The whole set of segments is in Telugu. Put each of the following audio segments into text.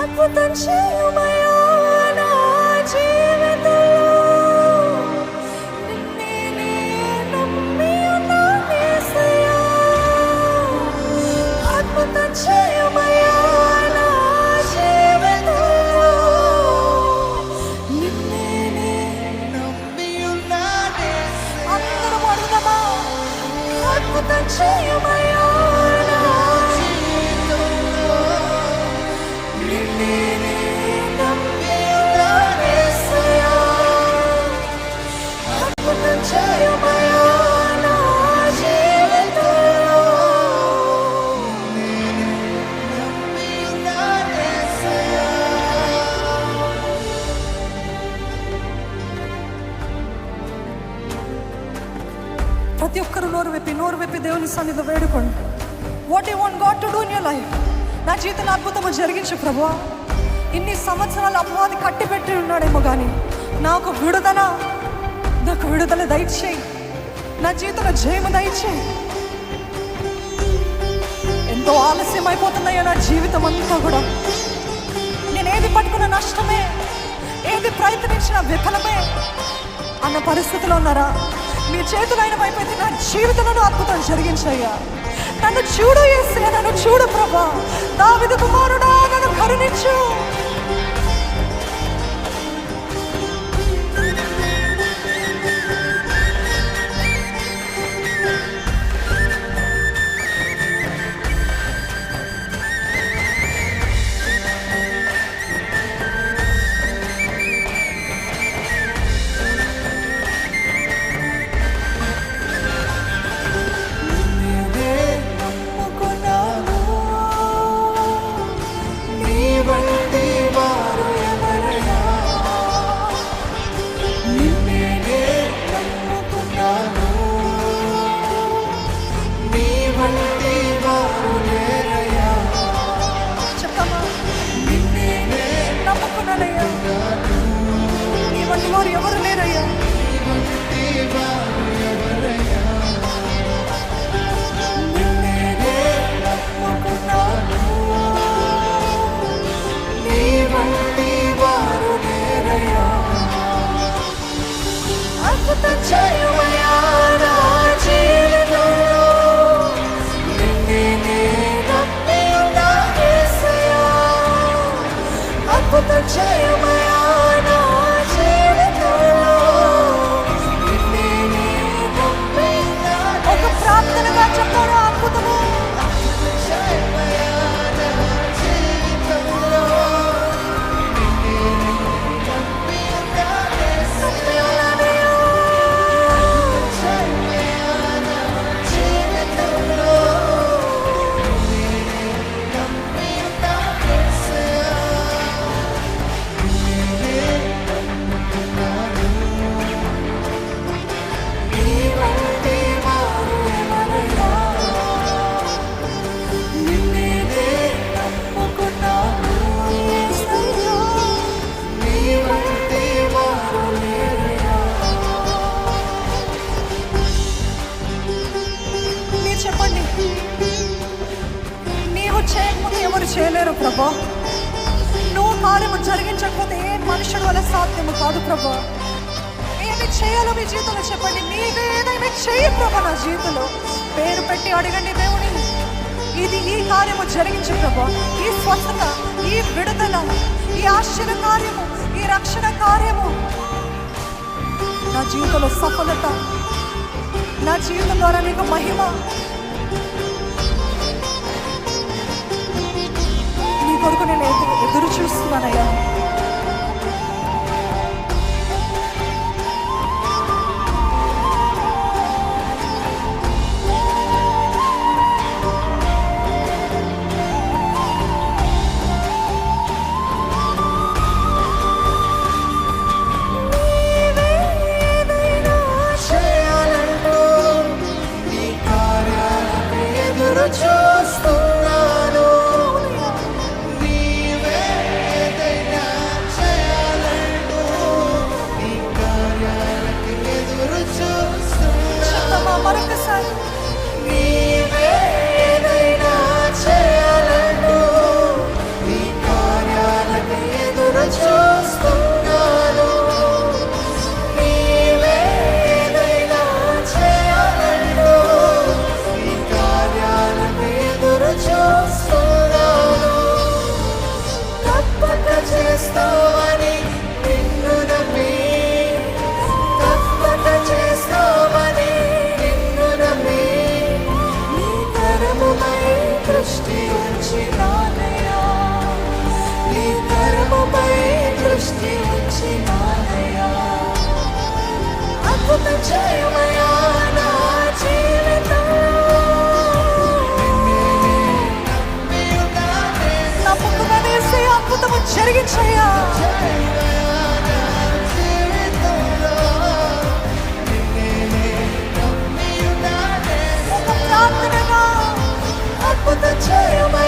అద్భుతం చేయుమయా నా జీవితంలో. నిన్నే నమ్మి అద్భుతం చేయుమయా నా జీవితంలో. నిన్నే అందరం అడుగుదామా? అద్భుతం చేయుమయా విప్పి దేవుని సన్నిధి వేడుకోండి. What you want God to do in your life నా జీవితంలో అద్భుతము జరిగించు ప్రభు ఇన్ని సంవత్సరాలు అపవాది కట్టిపెట్టి ఉన్నాడేమో కానీ నాకు విడుదల నాకు విడుదల దయచేయి. నా జీవితంలో జయము దయచేయి. ఎంతో ఆలస్యం అయిపోతున్నాయో నా జీవితం అంతా కూడా. నేను ఏది పట్టుకున్న నష్టమే ఏది ప్రయత్నించిన విఫలమే. అన్న పరిస్థితిలో ఉన్నారా? మీ చేతులైన వైపు నా జీవితంలో అద్భుతం జరిగించయ్యా. నన్ను చూడు వేస్తే నన్ను చూడు ప్రభా. దావిద కుమారుడా నన్ను కరుణించు. అద్భుతం చేయుమయ్యా నా ఎవరు చేయలేరు ప్రభా. నువ్వు కార్యము జరిగించకపోతే ఏ మనుషుడు వల్ల సాధ్యము కాదు ప్రభా. ఏమి చేయాలో మీ జీవితంలో చెప్పండి. నీవే ఏదైనా చేయి ప్రభా నా జీవితంలో. పేరు పెట్టి అడగండి దేవుని. ఇది ఈ కార్యము జరిగించు ప్రభా. ఈ స్వస్థత ఈ విడుదల ఈ ఆశ్చర్య కార్యము ఈ రక్షణ కార్యము. నా జీవితంలో సఫలత. నా జీవితం ద్వారా నీకు మహిమ. కొరకు నేను ఎదురు ఎదురు చూస్తున్నానయ్యా. ఉంచినానయా నీ కర్మపై దృష్టి ఉంచినానయా అద్భుత జయమయా నా జీవితం. నమ్ముకున్నదేసే అద్భుతము జరిగించయ్యా. Put the.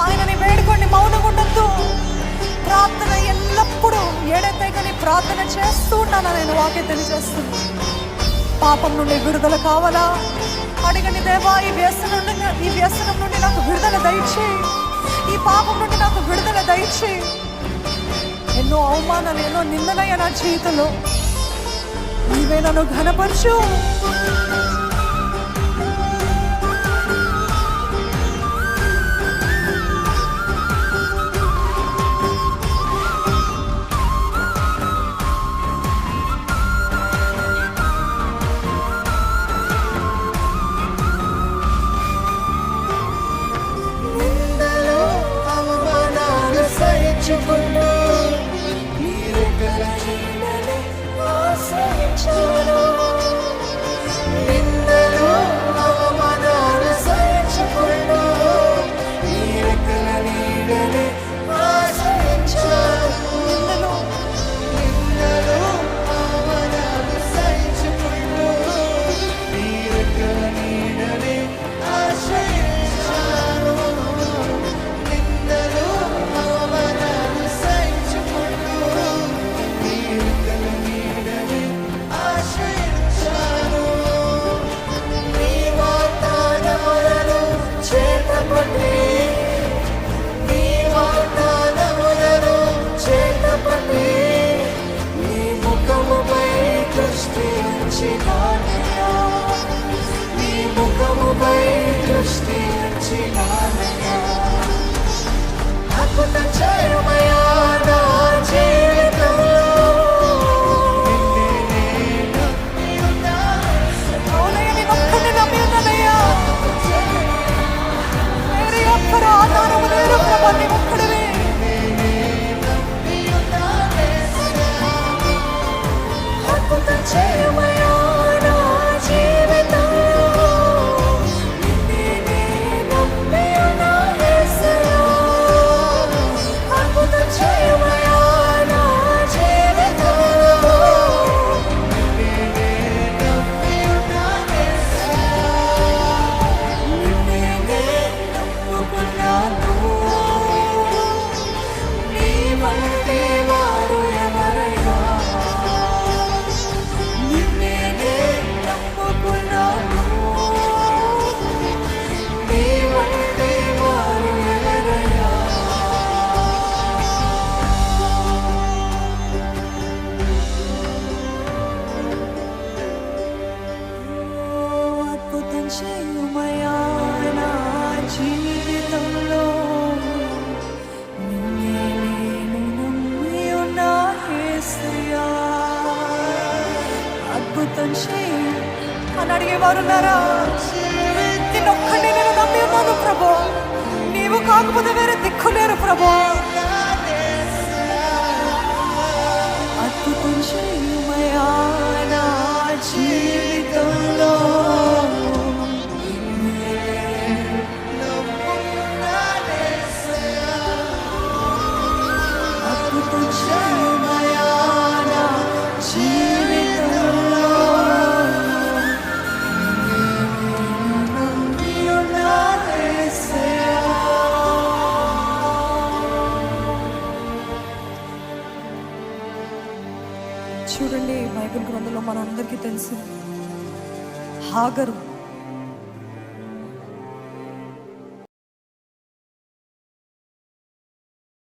ఆయనని వేడుకోండి మౌనగుండొద్దు. ప్రార్థన ఎల్లప్పుడూ ఏడైతే కానీ ప్రార్థన చేస్తూ ఉంటానని నేను వాక్యం తెలియజేస్తుంది. పాపం నుండి విడుదల కావాలా? అడిగని దేవా ఈ వ్యసనం నుండి ఈ వ్యసనం నుండి నాకు విడుదల దయచి. ఈ పాపం నుండి నాకు విడుదల దయచి. ఎన్నో అవమానాలు ఎన్నో నిందలయ్యా నా జీవితంలో. నీవే నన్ను ఘనపరచు. Sinai. అని అడిగేవారు ఉన్నారా? నిన్నొక్కడే నేను నమ్మేవాను ప్రభు. నీవు కాకపోతే వేరే దిక్కు లేరు ప్రభు. బైబిల్ గ్రంథంలో మనందరికీ తెలుసు. హాగరు